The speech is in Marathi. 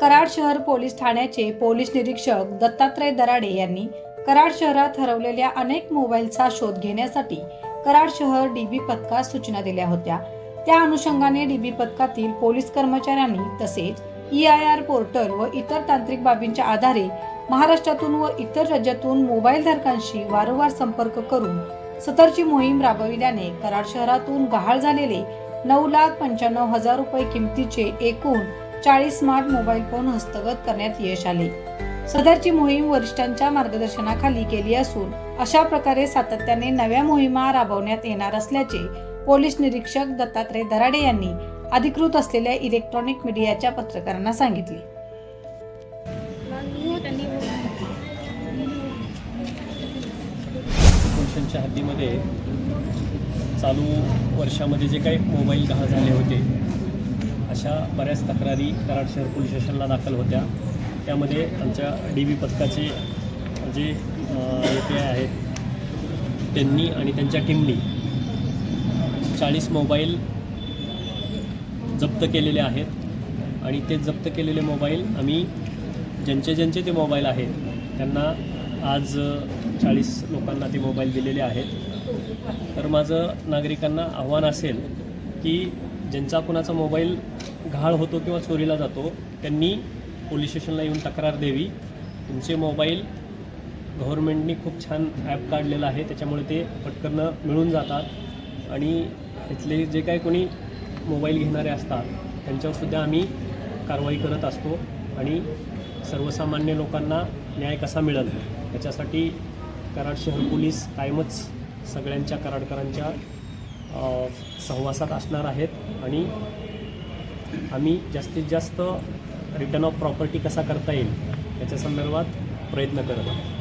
कराड शहर पोलीस ठाण्याचे पोलीस निरीक्षक दत्तात्रय दराडे यांनी कराड शहरात हरवलेल्या अनेक मोबाईलचा शोध घेण्यासाठी कराड शहर डीबी पथकास सूचना दिल्या होत्या. त्या अनुषंगाने डीबी पथकातील पोलीस कर्मचाऱ्यांनी तसेच ई आय आर पोर्टल व इतर तांत्रिक बाबींच्या आधारे महाराष्ट्रातून व इतर राज्यातून मोबाईल धारकांशी वारंवार संपर्क करून सतरची मोहीम राबविल्याने कराड शहरातून गहाळ झालेले नऊ लाख पंच्याण्णव हजार रुपये किमतीचे एकूण चाळीस स्मार्ट मोबाईल फोन हस्तगत करण्यात यश आले. सदरची मोहीम वरिष्ठांच्या मार्गदर्शनाखाली केली असून अशा प्रकारे सातत्याने नव्या मोहिमा राबवण्यात येणार असल्याचे पोलीस निरीक्षक दत्तात्रय दराडे यांनी अधिकृत असलेल्या इलेक्ट्रॉनिक मीडियाच्या पत्रकारांना सांगितले. हद्दीमध्ये चालू वर्षामध्ये जे काही मोबाईल गहाळ झाले होते अशा बऱ्याच तक्रारी कराड शहर पोलीस स्टेशनला दाखल होत्या. त्यामध्ये आमच्या डी बी पथकाचे जे ए पी आय आहेत त्यांनी आणि त्यांच्या टीमनी चाळीस मोबाईल जप्त केलेले आहेत. आणि ते जप्त केलेले मोबाईल आम्ही ज्यांचे ज्यांचे ते मोबाईल आहेत त्यांना आज चाळीस लोकांना ते मोबाईल दिलेले आहेत. तर माझं नागरिकांना आव्हान असेल की ज्यांचा कुणाचा मोबाईल घाळ होतो किंवा चोरीला जातो त्यांनी पोलीस स्टेशनला येऊन तक्रार द्यावी. तुमचे मोबाईल गव्हर्नमेंटनी खूप छान ॲप काढलेलं आहे त्याच्यामुळे ते पटकन मिळून जातात. आणि इथले जे काही कोणी मोबाईल घेणारे असतात त्यांच्यावरसुद्धा आम्ही कारवाई करत असतो. आणि सर्वसामान्य लोकांना न्याय कसा मिळेल याच्यासाठी कराड शहर पोलीस कायमच सगळ्यांच्या कराडकरांच्या सहवासात असणार आहेत आणि आम्ही जास्तीत जास्त रिटर्न ऑफ प्रॉपर्टी कसा करता येईल याच्या संदर्भात प्रयत्न करत आहोत.